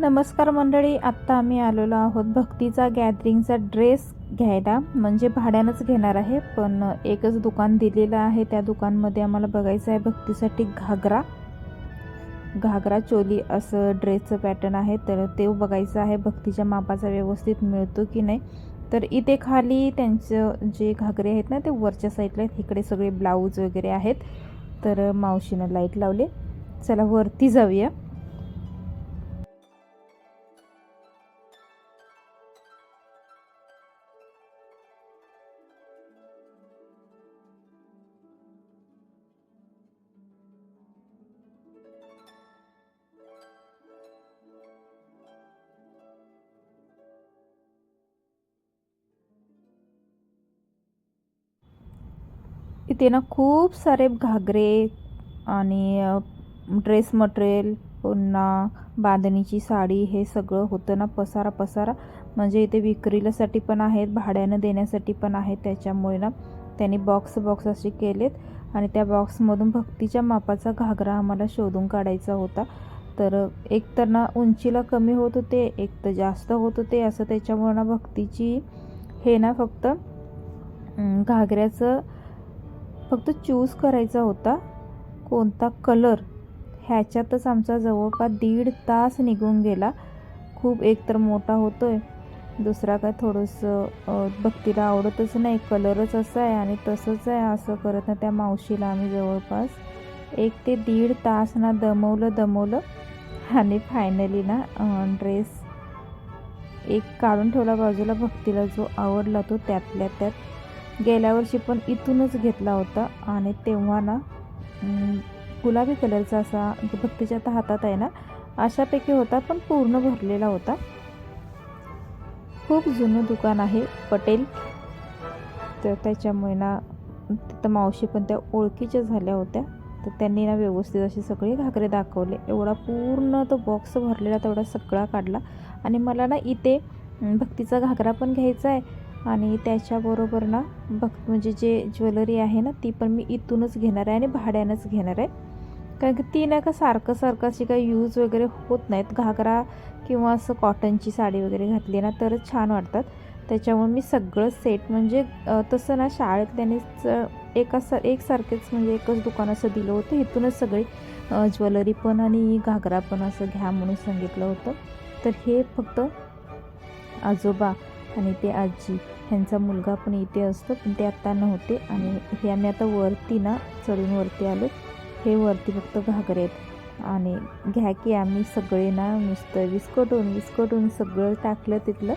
नमस्कार मंडळी आत्ता आम्ही आलेलो आहोत भक्तीचा गॅदरिंगचा ड्रेस घ्यायला. म्हणजे भाड्यानंच घेणार आहे पण एकच दुकान दिलेलं आहे. त्या दुकानमध्ये आम्हाला बघायचं आहे भक्तीसाठी घागरा. घागरा चोली असं ड्रेसचं पॅटर्न आहे तर ते बघायचं आहे भक्तीच्या मापाचा व्यवस्थित मिळतो की नाही. तर इथे खाली त्यांचं जे घागरे आहेत ना ते वरच्या साईडला आहेत. इकडे सगळे ब्लाऊज वगैरे आहेत. तर मावशीनं लाइट लावले. चला वरती जाऊया. इथे ना खूप सारे घागरे आणि ड्रेस मटेरियल पुन्हा बांधणीची साडी हे सगळं होतं ना पसारा पसारा. म्हणजे इथे विक्रीलासाठी पण आहेत भाड्यानं देण्यासाठी पण आहेत. त्याच्यामुळे ना त्यांनी बॉक्स बॉक्स असे केलेत. आणि त्या बॉक्समधून भक्तीच्या मापाचा घागरा आम्हाला शोधून काढायचा होता. तर एक तर ना उंचीला कमी होत होते एक तर जास्त होत होते. असं त्याच्यामुळे ना भक्तीची हे ना फक्त घागऱ्याचं फक्त चूज करायचा होता. कोणता कलर ह्याच्यातच आमचा जवळपास दीड तास निघून गेला. खूप एकतर मोठा होतो आहे दुसरा काय थोडंसं भक्तीला आवडतच नाही. कलरच असा आहे आणि तसंच आहे असं करत ना त्या मावशीला आम्ही जवळपास. एक ते दीड तास ना दमवलं दमवलं. आणि फायनली ना ड्रेस एक काढून ठेवला. बाजूला भक्तीला जो आवडला तो त्यातल्या त्यात गेल्या वर्षी पण इथूनच घेतला होता. आणि तेव्हा ना गुलाबी कलरचा असा भक्तीच्या आता हातात आहे ना अशापैकी होता पण पूर्ण भरलेला होता. खूप जुनं दुकान आहे पटेल. तर त्याच्यामुळे ना तिथं मावशी पण त्या ओळखीच्या झाल्या होत्या. तर त्यांनी ना व्यवस्थित असे सगळे घागरे दाखवले. एवढा पूर्ण तो बॉक्स भरलेला तेवढा सगळा काढला. आणि मला ना इथे भक्तीचा घागरा पण घ्यायचा आहे. आणि त्याच्याबरोबर ना बघ म्हणजे जे ज्वेलरी आहे ना ती पण मी इथूनच घेणार आहे आणि भाड्यानंच घेणार आहे. कारण की ती नाही का सारखं सारखं अशी काही यूज वगैरे होत नाहीत. घागरा किंवा असं कॉटनची साडी वगैरे घातली ना तरच छान वाटतात. त्याच्यामुळे मी सगळं सेट म्हणजे तसं ना शाळेत त्यांनीच एका स एकसारखेच म्हणजे एकच दुकान असं दिलं होतं. इथूनच सगळी ज्वेलरी पण आणि घागरा पण असं घ्या म्हणून सांगितलं होतं. तर हे फक्त आजोबा आणि ते आजी. ह्यांचा मुलगा पण इथे असतो पण ते आत्ता नव्हते. आणि हे आम्ही आता वरती ना चढून वरती आलो. हे वरती फक्त घागरे आहेत. आणि घ्या की आम्ही सगळे ना नुसतं विस्कटून विस्कटून सगळं टाकलं तिथलं.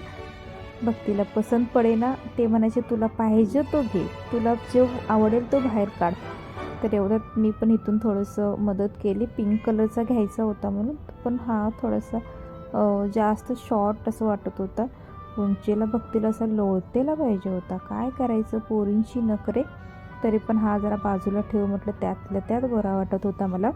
भक्तीला पसंत पडे ना ते म्हणायचे तुला पाहिजे तो घे. तुला जो आवडेल तो बाहेर काढ. तर एवढ्यात मी पण इथून थोडंसं मदत केली. पिंक कलरचा घ्यायचा होता म्हणून पण हा थोडासा जास्त शॉर्ट असं वाटत होता. उंचीला भक्तीला असा लोळतेला पाहिजे होता. काय करायचं? पोरींशी नखरे तरी पण हा जरा बाजूला ठेव म्हटलं त्यातल्या त्यात बरा वाटत होता मला.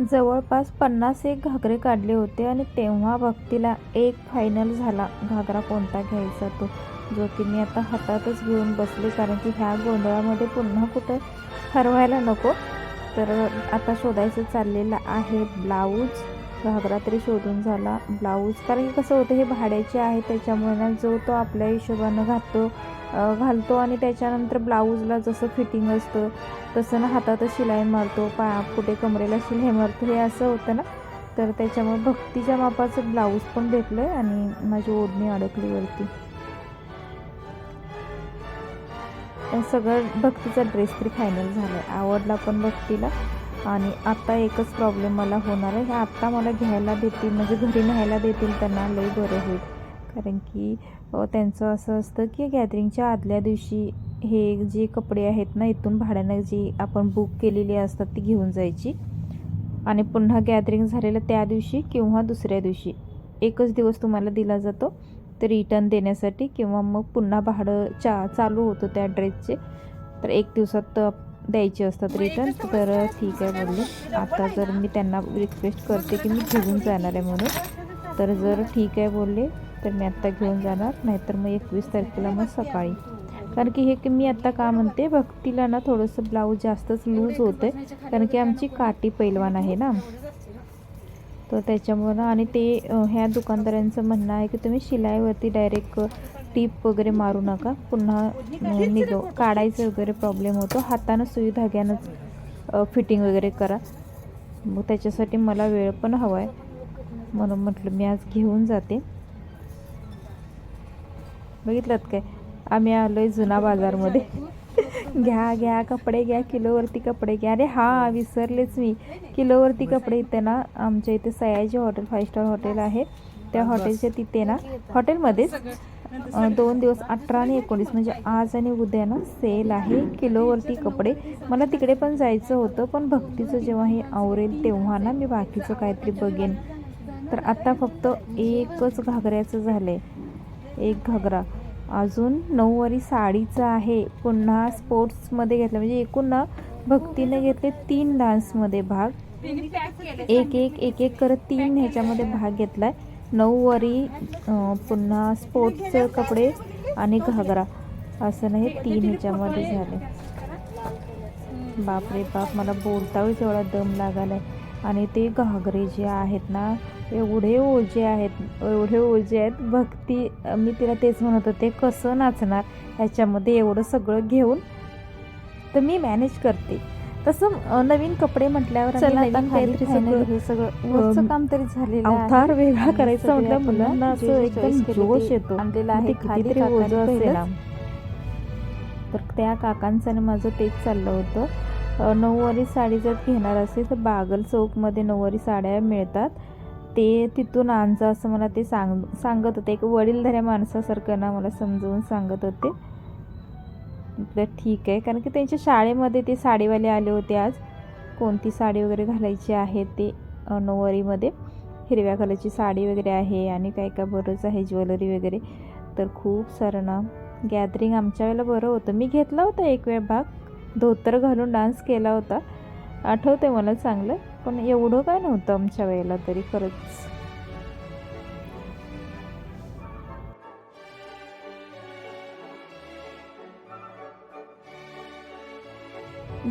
जवळपास पन्नास एक घागरे काढले होते आणि तेव्हा भक्तीला एक फायनल झाला. घागरा कोणता घ्यायचा तो? जो की मी आता हातातच घेऊन बसले कारण की ह्या गोंधळामध्ये पुन्हा कुठं हरवायला नको. तर आता शोधायचं चाललेलं आहे ब्लाऊज. घागरा तरी शोधून झाला ब्लाऊज. कारण की कसं होतं हे भाड्याचे आहे त्याच्यामुळे ना जो तो आपल्या हिशोबानं घालतो घालतो आणि त्याच्यानंतर ब्लाऊजला जसं फिटिंग असतं तसं ना हातात शिलाई मारतो पाया कुठे कमरेला शिलाई मारतो हे असं होतं ना. तर त्याच्यामुळे भक्तीच्या मापाचं ब्लाऊज पण भेटलं आहे आणि माझी ओढणी अडकली वरती. सगळं भक्तीचा ड्रेस तरी फायनल झाला आहे आवडला पण भक्तीला आणि आता एकच प्रॉब्लेम मला होणार आहे. हे आत्ता मला घ्यायला देतील म्हणजे घरी न्यायला देतील त्यांना लई बरं होईल. कारण की त्यांचं असं असतं की गॅदरिंगच्या आदल्या दिवशी हे जे कपडे आहेत ना इथून भाड्यानं जी आपण बुक केलेली असतात ती घेऊन जायची. आणि पुन्हा गॅदरिंग झालेलं त्या दिवशी किंवा दुसऱ्या दिवशी. एकच दिवस तुम्हाला दिला जातो ते रिटर्न देण्यासाठी किंवा मग पुन्हा भाडं चा चालू होतं त्या ड्रेसचे तर एक दिवसात द्यायचे असतात रिटर्न तर ठीक आहे बोलले. आता जर मी त्यांना रिक्वेस्ट करते की मी घेऊन जाणार आहे म्हणून. तर जर ठीक आहे बोलले तर मी आत्ता घेऊन जाणार नाहीतर मग एकवीस तारखेला मग सकाळी. कारण की हे की मी आत्ता का म्हणते भक्तीला ना थोडंसं ब्लाऊज जास्तच लूज होतं आहे कारण की आमची काठी पैलवान आहे ना. तर त्याच्यामुळं आणि ते ह्या दुकानदारांचं म्हणणं आहे की तुम्ही शिलाईवरती डायरेक्ट टीप वगैरे मारू नका. पुन्हा अ, काढायचं वगैरे प्रॉब्लेम होतो. हातानं सुई धाग्यानंच फिटिंग वगैरे करा. मग त्याच्यासाठी मला वेळ पण हवा आहे म्हणून म्हटलं मी आज घेऊन जाते. बघितलं काय? आम्ही आलो आहे जुना बाजारमध्ये. घ्या घ्या कपडे घ्या किलोवरती कपडे घ्या. अरे हां विसरलेच मी. किलोवरती कपडे इथे ना आमच्या इथे Sayaji hotel five star hotel आहे. त्या हॉटेलच्या तिथे ना हॉटेलमध्येच दोन दिवस अठरा आणि एकोणीस म्हणजे आज आणि उद्या ना सेल आहे. किलोवरती कपडे. मला तिकडे पण जायचं होतं पण भक्तीचं जेव्हा हे आवरेल तेव्हा ना मी बाकीचं काहीतरी बघेन. तर आत्ता फक्त एकच घागऱ्याचं झालं आहे एक घागरा. अजून नऊवारी साडीचं आहे. पुन्हा स्पोर्ट्समध्ये घेतलं. म्हणजे एकूण ना भक्तीने घेतले तीन डान्समध्ये भाग. एक एक एक एक करत तीन ह्याच्यामध्ये भाग घेतला आहे नऊवारी पुन्हा स्पोर्ट्सचे कपडे आणि घागरा. असं नाही तीन ह्याच्यामध्ये झाले. बापरे बाप मला बोलतावेळीच एवढा दम लागला आहे आणि ते घागरे जे आहेत ना एवढे ओझे आहेत एवढे ओझे आहेत. भक्ती मी तिला तेच म्हणत होते कसं नाचणार? ह्याच्यामध्ये एवढं सगळं घेऊन तर मी मॅनेज करते. तसं नवीन कपडे म्हटल्यावर सगळं हे काम तरी झालेलं. अवतार वेगळा करायचा म्हटलं मुलांना असं एकदम जोश येतो. कितीतरी ओझं असेल. तर त्या काकांचं आणि माझं तेच चाललं होतं. नऊवारी साडी जर घेणार असेल तर बागल चौकमध्ये नऊवारी साड्या मिळतात. ते तिथून आणजा असं मला ते सांग सांगत होते. एक वडीलधाऱ्या माणसासारखं ना मला समजवून सांगत होते. म्हटलं ठीक आहे. कारण की त्यांच्या शाळेमध्ये ते साडीवाले आले होते आज. कोणती साडी वगैरे घालायची आहे ते नऊवारीमध्ये. हिरव्या कलरची साडी वगैरे आहे आणि काय काय बरंच आहे ज्वेलरी वगैरे. तर खूप सारं ना. गॅदरिंग आमच्या वेळेला बरं होतं. मी घेतला होता एक वेळ भाग. धोतर घालून डान्स केला होता. आठवते मला चांगलं. पण एवढं काय नव्हतं आमच्या वेळेला तरी खरंच.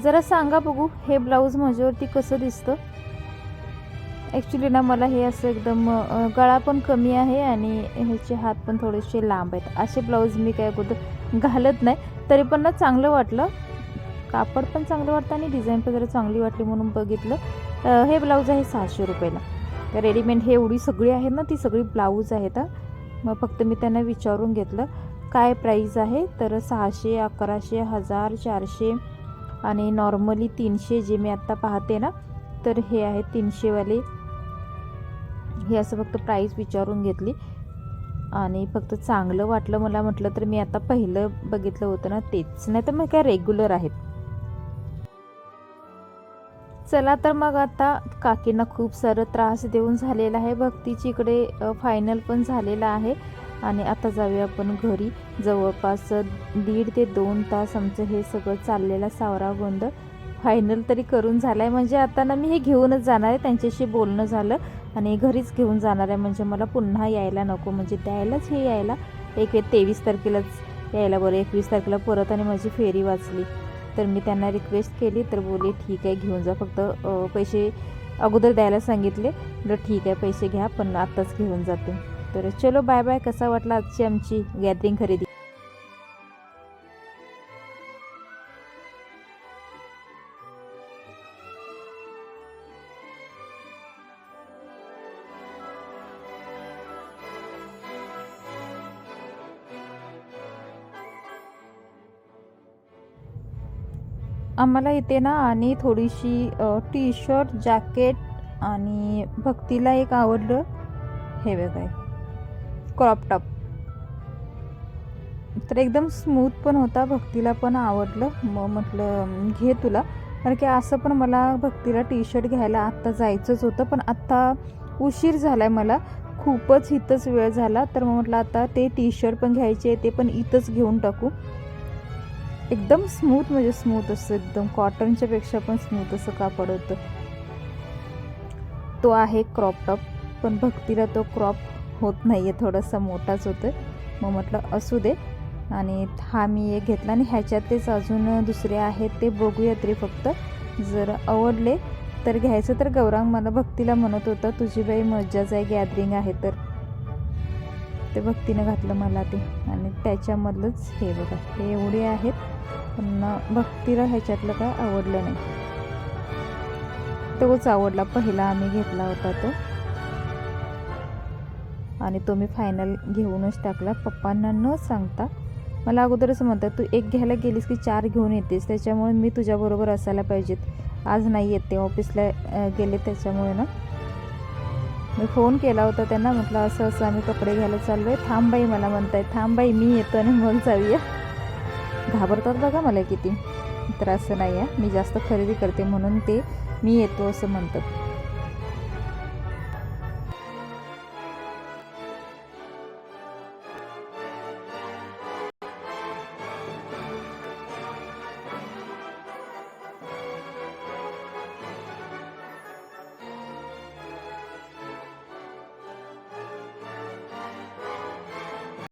जरा सांगा बघू हे ब्लाऊज माझ्यावरती कसं दिसतं? ॲक्च्युली ना मला हे असं एकदम गळा पण कमी आहे आणि ह्याचे हात पण थोडेसे लांब आहेत. असे ब्लाऊज मी काय अगोदर घालत नाही तरी पण ना चांगलं वाटलं. कापड पण चांगलं वाटतं आणि डिझाईन पण जरा चांगली वाटली म्हणून बघितलं. हे ब्लाऊज आहे सहाशे रुपयाला. तर रेडीमेड हे एवढी सगळी आहे ना ती सगळी ब्लाऊज आहेत मग फक्त मी त्यांना विचारून घेतलं काय प्राईज आहे? तर सहाशे अकराशे हजार चारशे आणि नॉर्मली तीनशे जे मी आत्ता पाहते ना तर हे आहे तीनशेवाले. हे असं फक्त प्राईस विचारून घेतली आणि फक्त चांगलं वाटलं मला म्हटलं तर मी आता पहिलं बघितलं होतं ना तेच. नाही तर मग काय रेग्युलर आहेत. चला तर मग आता काकींना खूप सारं त्रास देऊन झालेला आहे. भक्तीची इकडे फायनल पण झालेला आहे. आणि आता जाऊया आपण घरी. जवळपास दीड ते दोन तास आमचं हे सगळं चाललेला सावरा गोंधळ फायनल तरी करून झाला आहे म्हणजे आता ना मी हे घेऊनच जाणार आहे. त्यांच्याशी बोलणं झालं आणि घरीच घेऊन जाणार आहे. म्हणजे मला पुन्हा यायला नको. म्हणजे द्यायलाच हे यायला. एक तेवीस तारखेलाच यायला बरं. एकवीस तारखेला परत आणि माझी फेरी वाचली. तर मी त्यांना रिक्वेस्ट केली तर बोले ठीक आहे घेऊन जा. फक्त पैसे अगोदर द्यायला सांगितले तर ठीक आहे पैसे घ्या पण आत्ताच घेऊन जाते. तर चलो बाय बाय कसा वाटला आजची आमची गॅदरिंग खरेदी? आम्हाला इथे ना आणि थोडीशी टी शर्ट जॅकेट आणि भक्तीला एक आवडलं. हे बघा क्रॉप टॉप तर एकदम स्मूथ पण होता भक्तीला पण आवडलं. मग म्हटलं घे तुला. कारण की असं पण मला भक्तीला टी शर्ट घ्यायला आत्ता जायचंच होतं पण आत्ता उशीर झाला आहे मला. खूपच इथंच वेळ झाला तर मग म्हटलं आता ते टी शर्ट पण घ्यायचे ते पण इथंच घेऊन टाकू. एकदम स्मूथ म्हणजे स्मूथ असतं एकदम कॉटनच्या पेक्षा पण स्मूथ असं कापड होतं तो आहे क्रॉप टॉप पण भक्तीला तो क्रॉप होत नाही आहे थोडासा मोठाच होतं मग म्हटलं असू दे. आणि हा मी एक घेतला आणि ह्याच्यातच अजून दुसरे आहेत ते बघूया तरी फक्त. जर आवडले तर घ्यायचं. तर गौरांग मला भक्तीला म्हणत होता तुझी बाई मज्जाच आहे गॅदरिंग आहे तर. ते भक्तीनं घातलं मला ते. आणि त्याच्यामधलंच हे बघा हे एवढे आहेत. पण भक्तीला ह्याच्यातलं काय आवडलं नाही. तोच आवडला पहिला आम्ही घेतला होता तो. आणि तो मी फायनल घेऊनच टाकला. पप्पांना न सांगता मला अगोदरच म्हणतात तू एक घ्यायला गेलीस की चार घेऊन येतेस? त्याच्यामुळे मी तुझ्याबरोबर असायला पाहिजेत. आज नाही येते ऑफिसला गेले त्याच्यामुळे ना. मी फोन केला होता त्यांना म्हटलं असं असं आम्ही कपडे घ्यायला चाललो आहे थांबाई मला म्हणताय. थांबाई मी येतो आणि मग जाऊया. घाबरतात बघा मला किती. तर असं नाही आहे. मी जास्त खरेदी करते म्हणून ते मी येतो असं म्हणतात.